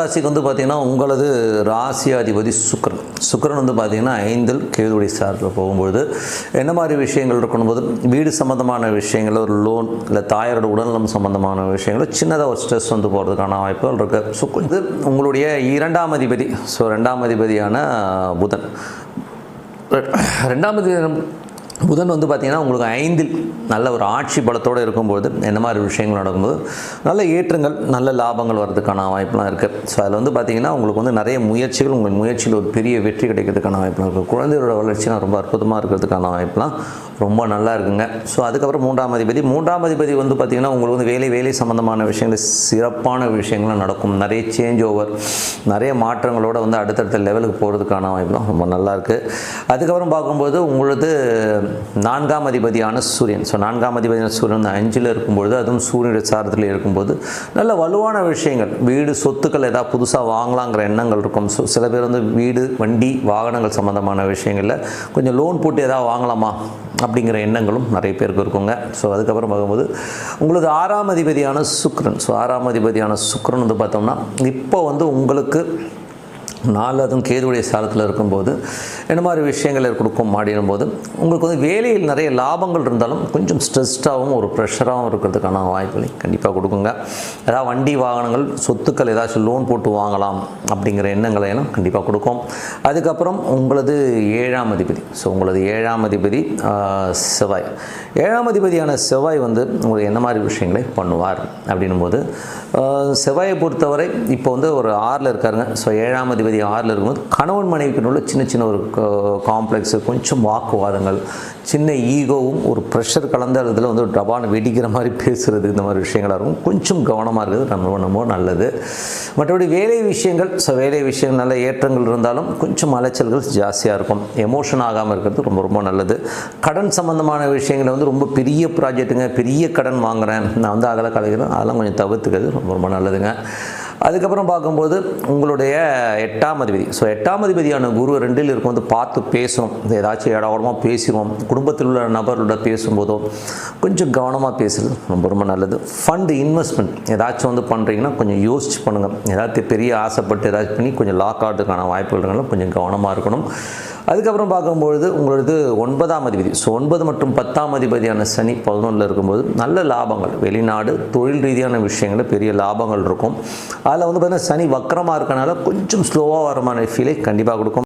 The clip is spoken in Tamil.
ராசிக்கு வந்து பார்த்தீங்கன்னா உங்களது ராசியாதிபதி சுக்கரன். சுக்கரன் வந்து பார்த்தீங்கன்னா ஐந்தில் கேதுடி சார்பில் போகும்பொழுது என்ன மாதிரி விஷயங்கள் இருக்கும்போது வீடு சம்மந்தமான விஷயங்கள் ஒரு லோன் இல்லை தாயாரோட உடல்நலம் சம்மந்தமான விஷயங்கள் சின்னதாக ஒரு ஸ்ட்ரெஸ் வந்து போகிறதுக்கான வாய்ப்புகள் இருக்குது சுக் இது உங்களுடைய இரண்டாம் அதிபதி. ஸோ ரெண்டாம் அதிபதியான புதன். ரெண்டாம் அதிபதி புதன் வந்து பார்த்திங்கன்னா உங்களுக்கு ஐந்தில் நல்ல ஒரு ஆட்சி பலத்தோடு இருக்கும்போது என்ன மாதிரி விஷயங்கள் நடக்கும்போது நல்ல ஏற்றங்கள் நல்ல லாபங்கள் வர்றதுக்கான வாய்ப்புலாம் இருக்குது ஸோ அதில் வந்து பார்த்திங்கன்னா உங்களுக்கு வந்து நிறைய முயற்சிகள் உங்கள் முயற்சியில் ஒரு பெரிய வெற்றி கிடைக்கிறதுக்கான வாய்ப்புலாம் இருக்குது குழந்தையோட வளர்ச்சிலாம் ரொம்ப அற்புதமாக இருக்கிறதுக்கான வாய்ப்புலாம் ரொம்ப நல்லா இருக்குங்க. ஸோ அதுக்கப்புறம் மூன்றாம் அதிபதி. மூன்றாம் அதிபதி வந்து பார்த்திங்கன்னா உங்களுக்கு வந்து வேலை வேலை சம்மந்தமான விஷயங்கள் சிறப்பான விஷயங்கள்லாம் நடக்கும். நிறைய சேஞ்ச் ஓவர் நிறைய மாற்றங்களோட வந்து அடுத்தடுத்த லெவலுக்கு போகிறதுக்கான வாய்ப்புலாம் ரொம்ப நல்லா இருக்குது அதுக்கப்புறம் பார்க்கும்போது உங்களது நான்காம் அதிபதியான சூரியன். ஸோ நான்காம் அதிபதியான சூரியன் அஞ்சில் இருக்கும்பொழுது அதுவும் சூரியனுடைய சாரத்தில் இருக்கும்போது நல்ல வலுவான விஷயங்கள். வீடு சொத்துக்கள் ஏதாவது புதுசாக வாங்கலாங்கிற எண்ணங்கள் இருக்கும். ஸோ சில பேர் வந்து வீடு வண்டி வாகனங்கள் சம்மந்தமான விஷயங்களில் கொஞ்சம் லோன் போட்டு ஏதாவது வாங்கலாமா? அப்படிங்கிற எண்ணங்களும் நிறைய பேருக்கு இருக்குங்க. ஸோ அதுக்கப்புறம் பார்க்கும்போது உங்களுக்கு ஆறாம் அதிபதியான சுக்ரன் ஸோ ஆறாம் அதிபதியான சுக்ரன் வந்து பார்த்தோம்னா இப்போ வந்து உங்களுக்கு நாலு அதுவும் கேதுடைய சாரத்தில் இருக்கும்போது என்ன மாதிரி விஷயங்கள் கொடுக்கும் அப்படின்னும் போது உங்களுக்கு வந்து வேலையில் நிறைய லாபங்கள் இருந்தாலும் கொஞ்சம் ஸ்ட்ரெஸ்டாகவும் ஒரு ப்ரெஷராகவும் இருக்கிறதுக்கான வாய்ப்புகளை கண்டிப்பாக கொடுக்குங்க. ஏதாவது வண்டி வாகனங்கள் சொத்துக்கள் ஏதாச்சும் லோன் போட்டு வாங்கலாம் அப்படிங்கிற எண்ணங்களை எல்லாம் கண்டிப்பாக கொடுக்கும். அதுக்கப்புறம் உங்களது ஏழாம் அதிபதி. ஸோ உங்களது ஏழாம் அதிபதி செவ்வாய். ஏழாம் அதிபதியான செவ்வாய் வந்து உங்களுக்கு என்ன மாதிரி விஷயங்களை பண்ணுவார் அப்படின்னும் போது செவ்வாயை பொறுத்தவரை இப்போ வந்து ஒரு ஆறில் இருக்காருங்க. ஸோ ஏழாம் அதிபதி ஆறில் இருக்கும்போது கணவன் மனைவிக்கு உள்ள சின்ன சின்ன ஒரு காம்ப்ளெக்ஸு கொஞ்சம் வாக்குவாதங்கள் சின்ன ஈகோவும் ஒரு ப்ரெஷர் கலந்த இதில் வந்து ஒரு டபான வெடிக்கிற மாதிரி பேசுகிறது இந்த மாதிரி விஷயங்களாக இருக்கும். கொஞ்சம் கவனமாக இருக்கிறது நம்ம ரொம்ப நல்லது. மற்றபடி வேலை விஷயங்கள் ஸோ வேலை விஷயங்கள் நல்ல ஏற்றங்கள் இருந்தாலும் கொஞ்சம் அலைச்சல்கள் ஜாஸ்தியாக இருக்கும். எமோஷன் ஆகாமல் இருக்கிறது ரொம்ப ரொம்ப நல்லது. கடன் சம்மந்தமான விஷயங்களை வந்து ரொம்ப பெரிய ப்ராஜெக்ட்டுங்க பெரிய கடன் வாங்குகிறேன் நான் வந்து அதெல்லாம் கலைக்கிறேன் அதெல்லாம் கொஞ்சம் தவிர்த்துக்கிறது ரொம்ப ரொம்ப நல்லதுங்க. அதுக்கப்புறம் பார்க்கும்போது உங்களுடைய எட்டாம் அதிபதி. ஸோ எட்டாம் அதிபதியான குரு ரெண்டில் இருக்கும் வந்து பார்த்து பேசும் ஏதாச்சும் இடமா பேசிடுவோம் குடும்பத்தில் உள்ள நபர்களோட பேசும்போதோ கொஞ்சம் கவனமாக பேசுகிறது ரொம்ப ரொம்ப நல்லது. ஃபண்டு இன்வெஸ்ட்மெண்ட் ஏதாச்சும் வந்து பண்ணுறீங்கன்னா கொஞ்சம் யோசிச்சு பண்ணுங்கள் ஏதாச்சும் பெரிய ஆசைப்பட்டு ஏதாச்சும் பண்ணி கொஞ்சம் லாக் ஆகிறதுக்கான வாய்ப்புகள் கொஞ்சம் கவனமாக இருக்கணும். அதுக்கப்புறம் பார்க்கும்பொழுது உங்களது ஒன்பதாம் அதிபதி. ஸோ ஒன்பது மற்றும் பத்தாம் அதிபதியான சனி பதினொன்றில் இருக்கும்போது நல்ல லாபங்கள் வெளிநாடு தொழில் ரீதியான விஷயங்களில் பெரிய லாபங்கள் இருக்கும். அதில் வந்து பார்த்திங்கன்னா சனி வக்கரமாக இருக்கனால கொஞ்சம் ஸ்லோவாக வரமான ஃபீலை கண்டிப்பாக கொடுக்கும்.